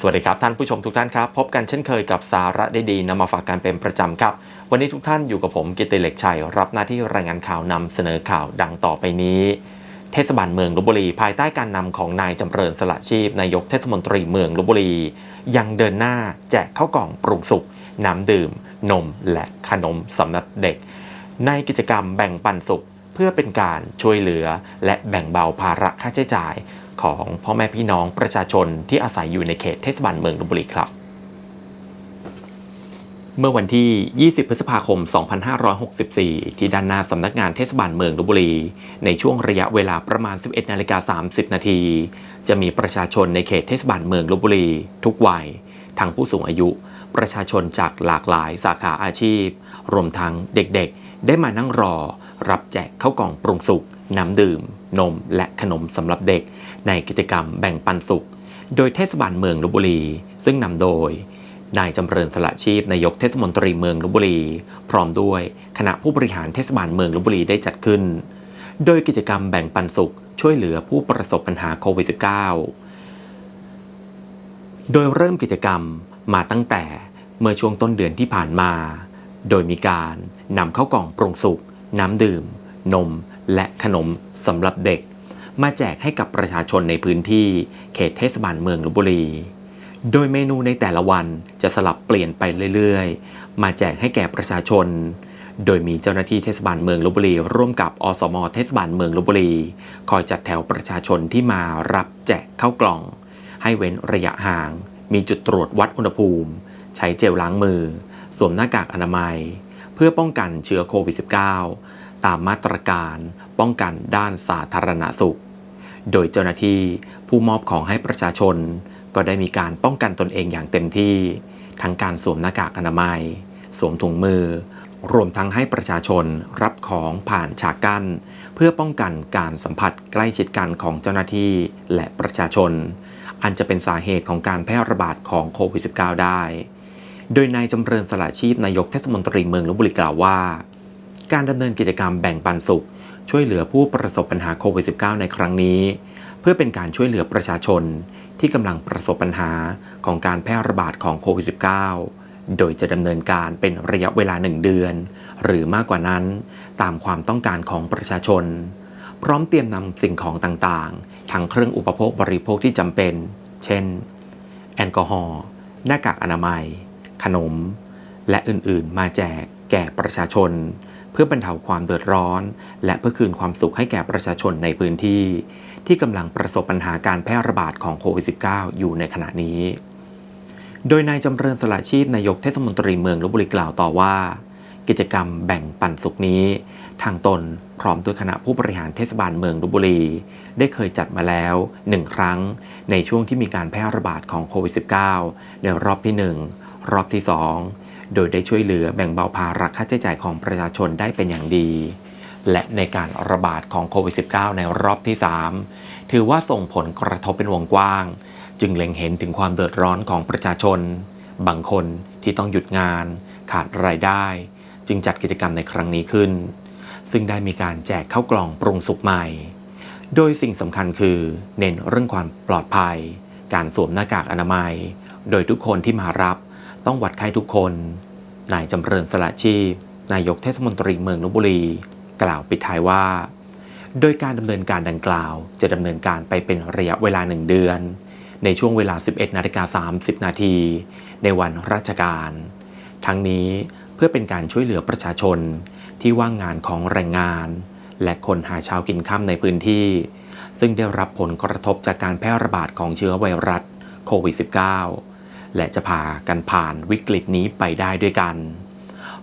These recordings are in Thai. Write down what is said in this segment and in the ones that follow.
สวัสดีครับ ท่านผู้ชมทุกท่านครับ พบกันเช่นเคยกับสาระดีๆนำมาฝากกันเป็นประจำครับ วันนี้ทุกท่านอยู่กับผมกิติเหล็กชัย รับหน้าที่รายงานข่าวนำเสนอข่าวดังต่อไปนี้ เทศบาลเมืองลบบุรี ภายใต้การนำของนายจำเริญสละชีพนายกเทศมนตรีเมืองลบบุรี ยังเดินหน้าแจกข้าวกล่องปรุงสุกน้ำดื่ม นม และขนมสำหรับเด็ก ในกิจกรรมแบ่งปันสุขเพื่อเป็นการช่วยเหลือและแบ่งเบาภาระค่าใช้จ่าย ของพ่อแม่พี่น้องประชาชนที่อาศัยอยู่ในเขตเทศบาลเมืองลบบุรีครับ เมื่อวันที่ 20 พฤษภาคม 2564 ที่ด้านหน้าสำนักงานเทศบาลเมืองลบบุรี ในช่วงระยะเวลาประมาณ 11 นาฬิกา 30 นาที จะมีประชาชนในเขตเทศบาลเมืองลบบุรี ทุกวัย ทั้งผู้สูงอายุ ประชาชนจากหลากหลายสาขาอาชีพ รวมทั้งเด็กๆ ได้มานั่งรอ รับแจกข้าวกล่องปรุงสุก น้ำดื่ม นม และขนมสำหรับเด็ก ในกิจกรรมแบ่งปันสุข โดยเทศบาลเมืองลบบุรี ซึ่งนำโดย นายจำเริญสละชีพนายกเทศมนตรีเมืองลบบุรี พร้อมด้วยคณะผู้บริหารเทศบาลเมืองลบบุรีได้จัดขึ้น โดยกิจกรรมแบ่งปันสุข ช่วยเหลือผู้ประสบปัญหาโควิด -19 โดยเริ่มกิจกรรมมาตั้งแต่เมื่อช่วงต้นเดือนที่ผ่านมา โดยมีการนำเข้ากล่องปรุงสุก น้ำดื่ม นม และขนมสำหรับเด็ก มาแจกให้กับประชาชนในพื้นที่เขตเทศบาลเมืองลบบุรี โดยเมนูในแต่ละวันจะสลับเปลี่ยนไปเรื่อย ๆ มาแจกให้แก่ประชาชน โดยมีเจ้าหน้าที่เทศบาลเมืองลบบุรี ร่วมกับอสมเทศบาลเมืองลบบุรี คอยจัดแถวประชาชนที่มารับแจกเข้ากล่อง ให้เว้นระยะห่าง มีจุดตรวจวัดอุณหภูมิ ใช้เจลล้างมือ สวมหน้ากากอนามัย เพื่อป้องกันเชื้อโควิด -19 ตามมาตรการป้องกันด้านสาธารณสุข โดยเจ้าหน้าที่ผู้มอบของให้ประชาชน ก็ได้มีการป้องกันตนเองอย่างเต็มที่ ทั้งการสวมหน้ากากอนามัย สวมถุงมือ รวมทั้งให้ประชาชนรับของผ่านฉากกั้น เพื่อป้องกันการสัมผัสใกล้ชิดกันของเจ้าหน้าที่และประชาชน อันจะเป็นสาเหตุของการแพร่ระบาดของโควิด -19 ได้ โดยนายจำเริญสละชีพนายกเทศมนตรีเมืองลบบุรีกล่าวว่า การดำเนินกิจกรรมแบ่งปันสุข ช่วยเหลือผู้ประสบปัญหาโควิด -19 ในครั้งนี้ เพื่อเป็นการช่วยเหลือประชาชนที่กำลังประสบปัญหาของการแพร่ระบาดของโควิด -19 โดยจะดำเนินการเป็นระยะเวลา1เดือน หรือมากกว่านั้น ตามความต้องการของประชาชน พร้อมเตรียมนำสิ่งของต่างๆ ทั้งเครื่องอุปโภคบริโภคที่จำเป็น เช่น แอลกอฮอล์หน้ากากอนามัย ขนม และอื่นๆ มาแจกแก่ประชาชน พื่อบรรเทาความเดือดร้อน และเพื่อคืนความสุขให้แก่ประชาชนในพื้นที่ ที่กำลังประสบปัญหาการแพร่ระบาดของโควิด -19 อยู่ในขณะนี้ โดยนายจำเริญสละชีพนายกเทศมนตรีเมืองลบบุรีกล่าวต่อว่า กิจกรรมแบ่งปันสุขนี้ ทางตนพร้อมด้วยคณะผู้บริหารเทศบาลเมืองลบบุรี ได้เคยจัดมาแล้วหนึ่งครั้ง ในช่วงที่มีการแพร่ระบาดของโควิด -19 ในรอบที่ 1 รอบที่ 2 โดยได้ช่วยเหลือแบ่งเบาภาระค่าใช้จ่ายของประชาชนได้เป็นอย่างดี และในการระบาดของโควิด -19 ในรอบที่ 3 ถือว่าส่งผลกระทบเป็นวงกว้าง จึงเล็งเห็นถึงความเดือดร้อนของประชาชน บางคนที่ต้องหยุดงาน ขาดรายได้ จึงจัดกิจกรรมในครั้งนี้ขึ้น ซึ่งได้มีการแจกข้าวกล่องปรุงสุกใหม่ โดยสิ่งสำคัญคือเน้นเรื่องความปลอดภัย การสวมหน้ากากอนามัย โดยทุกคนที่มารับ ต้องวัดไข้ทุกคน นายจำเริญสละชีพ นายกเทศมนตรีเมืองลบบุรี กล่าวปิดท้ายว่า โดยการดำเนินการดังกล่าว จะดำเนินการไปเป็นระยะเวลาหนึ่งเดือน ในช่วงเวลา 11นาฬิกา30 นาทีในวันราชการ ทั้งนี้เพื่อเป็นการช่วยเหลือประชาชนที่ว่างงานของแรงงาน และคนหาเช้ากินค่ำในพื้นที่ ซึ่งได้รับผลกระทบจากการแพร่ระบาดของเชื้อไวรัสโควิด -19 และจะพากันผ่านวิกฤตนี้ไปได้ด้วยกัน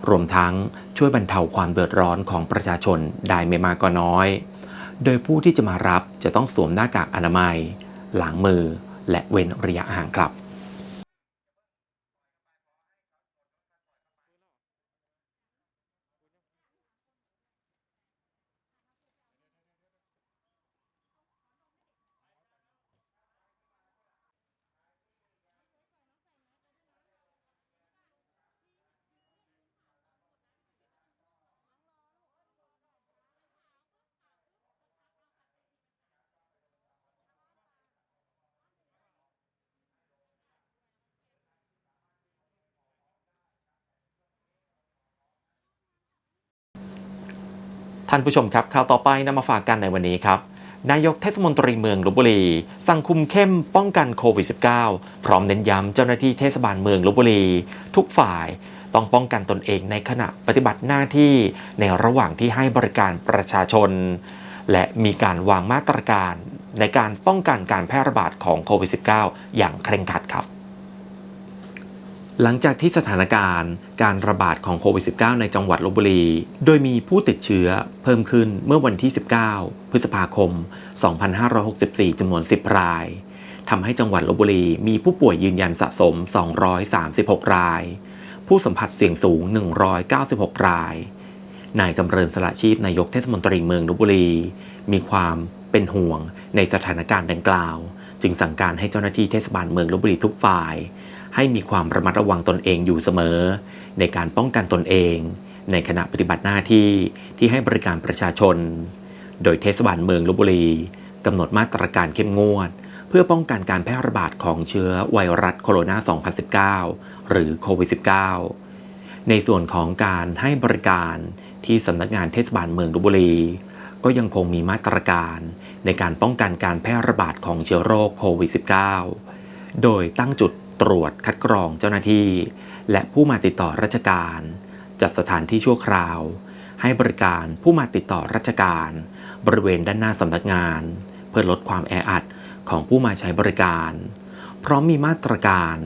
รวมทั้งช่วยบรรเทาความเดือดร้อนของประชาชนได้ไม่มากก็น้อย โดยผู้ที่จะมารับจะต้องสวมหน้ากากอนามัยล้างมือ และเว้นระยะห่างครับ ท่านผู้ชมครับข่าวต่อไปนำมาฝากกันในวันนี้ครับ นายกเทศมนตรีเมืองลบบุรี สั่งคุมเข้มป้องกันโควิด -19 พร้อมเน้นย้ำเจ้าหน้าที่เทศบาลเมืองลบบุรี ทุกฝ่ายต้องป้องกันตนเองในขณะปฏิบัติหน้าที่ในระหว่างที่ให้บริการประชาชน และมีการวางมาตรการในการป้องกันการแพร่ระบาดของโควิด -19 อย่างเคร่งครัดครับ หลังจากที่สถานการณ์การระบาดของโควิด -19 ในจังหวัดลบบุรี โดยมีผู้ติดเชื้อเพิ่มขึ้นเมื่อวันที่ 19 พฤษภาคม 2564 จำนวน 10 ราย ทำให้จังหวัดลบบุรีมีผู้ป่วยยืนยันสะสม 236 ราย ผู้สัมผัสเสี่ยงสูง 196 ราย นายจำเริญสละชีพนายกเทศมนตรีเมืองลบบุรี มีความเป็นห่วงในสถานการณ์ดังกล่าว จึงสั่งการให้เจ้าหน้าที่เทศบาลเมืองลบบุรีทุกฝ่าย ให้มีความระมัดระวังตนเองอยู่เสมอ ในการป้องกันตนเอง ในขณะปฏิบัติหน้าที่ที่ให้บริการประชาชน โดยเทศบาลเมืองลบบุรีกำหนดมาตรการเข้มงวด เพื่อป้องกันการแพร่ระบาดของเชื้อไวรัสโคโรนา 2019 หรือโควิด -19 ในส่วนของการให้บริการที่สำนักงานเทศบาลเมืองลบบุรี ก็ยังคงมีมาตรการในการป้องกันการแพร่ระบาดของเชื้อโรคโควิด -19 โดยตั้งจุด ตรวจคัดกรองเจ้าหน้าที่ และผู้มาติดต่อราชการ จัดสถานที่ชั่วคราว ให้บริการผู้มาติดต่อราชการ บริเวณด้านหน้าสำนักงาน เพื่อลดความแออัดของผู้มาใช้บริการ พร้อมมีมาตรการ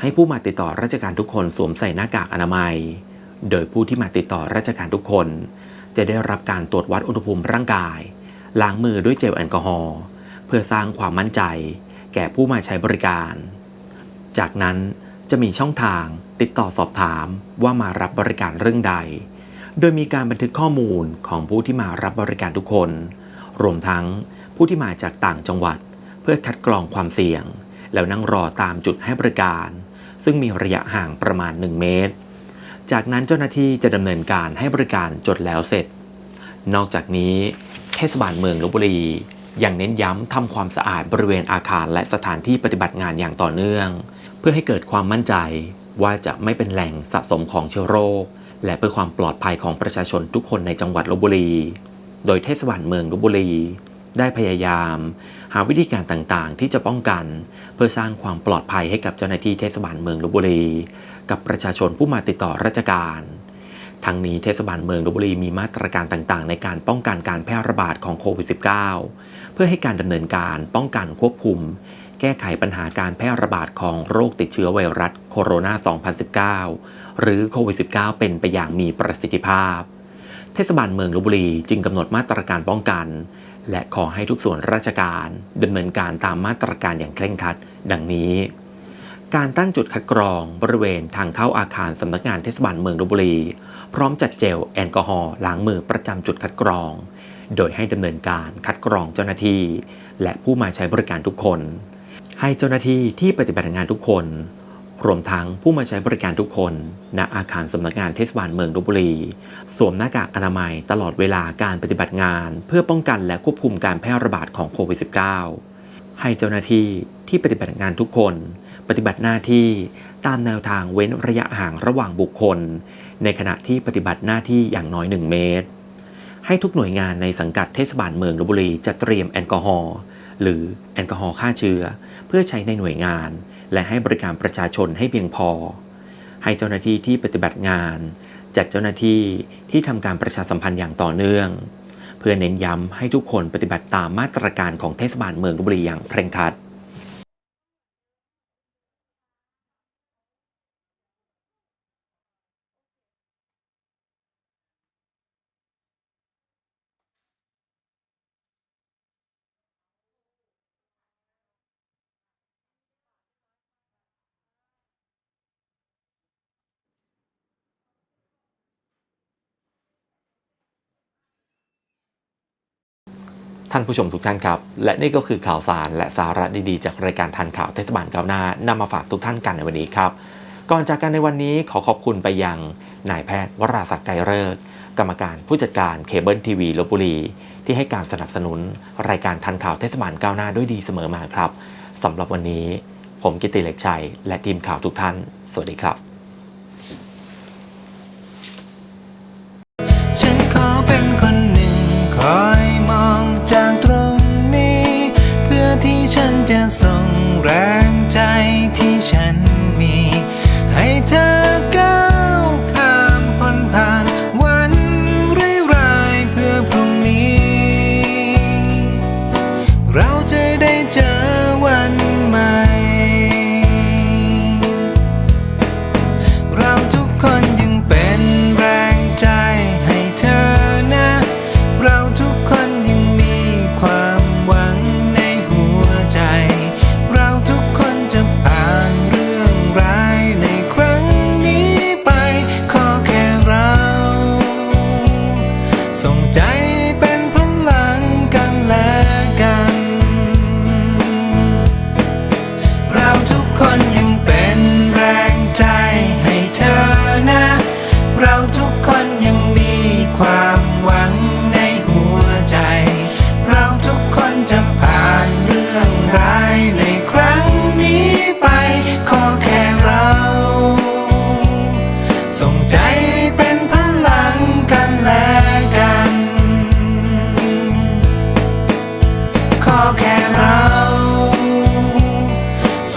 ให้ผู้มาติดต่อราชการทุกคนสวมใส่หน้ากากอนามัย โดยผู้ที่มาติดต่อราชการทุกคน จะได้รับการตรวจวัดอุณหภูมิร่างกาย ล้างมือด้วยเจลแอลกอฮอล์เพื่อสร้างความมั่นใจ แก่ผู้มาใช้บริการ จากนั้นจะมีช่องทางติดต่อสอบถามว่ามารับบริการเรื่องใด โดยมีการบันทึกข้อมูลของผู้ที่มารับบริการทุกคน รวมทั้งผู้ที่มาจากต่างจังหวัด เพื่อคัดกรองความเสี่ยง แล้วนั่งรอตามจุดให้บริการ ซึ่งมีระยะห่างประมาณ 1 เมตร จากนั้นเจ้าหน้าที่จะดำเนินการให้บริการจดแล้วเสร็จ นอกจากนี้ เทศบาลเมืองลบบุรียังเน้นย้ำทำความสะอาดบริเวณอาคารและสถานที่ปฏิบัติงานอย่างต่อเนื่อง พื่อให้เกิดความมั่นใจว่าจะไม่เป็นแหล่งสะสมของเชื้อโรค และเพื่อความปลอดภัยของประชาชนทุกคนในจังหวัดลบบุรี โดยเทศบาลเมืองลบบุรี ได้พยายาม หาวิธีการต่างๆ ที่จะป้องกัน เพื่อสร้างความปลอดภัยให้กับเจ้าหน้าที่เทศบาลเมืองลบบุรี กับประชาชนผู้มาติดต่อราชการทั้งนี้เทศบาลเมืองลบบุรีมีมาตรการต่างๆ ในการป้องกันการแพร่ระบาดของโควิด -19 เพื่อให้การดำเนินการป้องกันควบคุม แก้ไขปัญหาการแพร่ระบาดของโรคติดเชื้อไวรัสโคโรนา 2019 หรือโควิด -19 เป็นไปอย่างมีประสิทธิภาพ เทศบาลเมืองลบบุรีจึงกำหนดมาตรการป้องกัน และขอให้ทุกส่วนราชการดำเนินการตามมาตรการอย่างเคร่งครัด ดังนี้ การตั้งจุดคัดกรองบริเวณทางเข้าอาคารสำนักงานเทศบาลเมืองลบบุรี พร้อมจัดเจลแอลกอฮอล์ล้างมือประจำจุดคัดกรอง โดยให้ดำเนินการคัดกรองเจ้าหน้าที่ และผู้มาใช้บริการทุกคน ให้เจ้าหน้าที่ที่ปฏิบัติงานทุกคน รวมทั้งผู้มาใช้บริการทุกคน ณอาคารสำนักงานเทศบาลเมืองลบบุรี สวมหน้ากากอนามัยตลอดเวลาการปฏิบัติงาน เพื่อป้องกันและควบคุมการแพร่ระบาดของโควิด -19 ให้เจ้าหน้าที่ที่ปฏิบัติงานทุกคน ปฏิบัติหน้าที่ตามแนวทางเว้นระยะห่างระหว่างบุคคล ในขณะที่ปฏิบัติหน้าที่อย่างน้อย 1 เมตร ให้ทุกหน่วยงานในสังกัดเทศบาลเมืองลบบุรีจะเตรียมแอลกอฮอล์หรือแอลกอฮอล์ฆ่าเชื้อ เพื่อใช้ในหน่วยงาน และให้บริการประชาชนให้เพียงพอ ให้เจ้าหน้าที่ที่ปฏิบัติงาน จัดเจ้าหน้าที่ที่ทำการประชาสัมพันธ์อย่างต่อเนื่อง เพื่อเน้นย้ำให้ทุกคนปฏิบัติตามมาตรการของเทศบาลเมืองลบบุรีอย่างเคร่งครัด ท่านผู้ชมทุกท่านครับ และนี่ก็คือข่าวสารและสาระดีๆ จากรายการทันข่าวเทศบาลก้าวหน้านำมาฝากทุกท่านกันในวันนี้ครับ ก่อนจากกันในวันนี้ขอขอบคุณไปยังนายแพทย์วราศักดิ์ไกรเลิกษ์กรรมการผู้จัดการเคเบิลทีวีลบบุรี ที่ให้การสนับสนุน รายการทันข่าวเทศบาลก้าวหน้าด้วยดีเสมอมาครับสำหรับวันนี้ ผมกิติเล็กชัย และทีมข่าวทุกท่าน สวัสดีครับ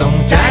ส่งใจ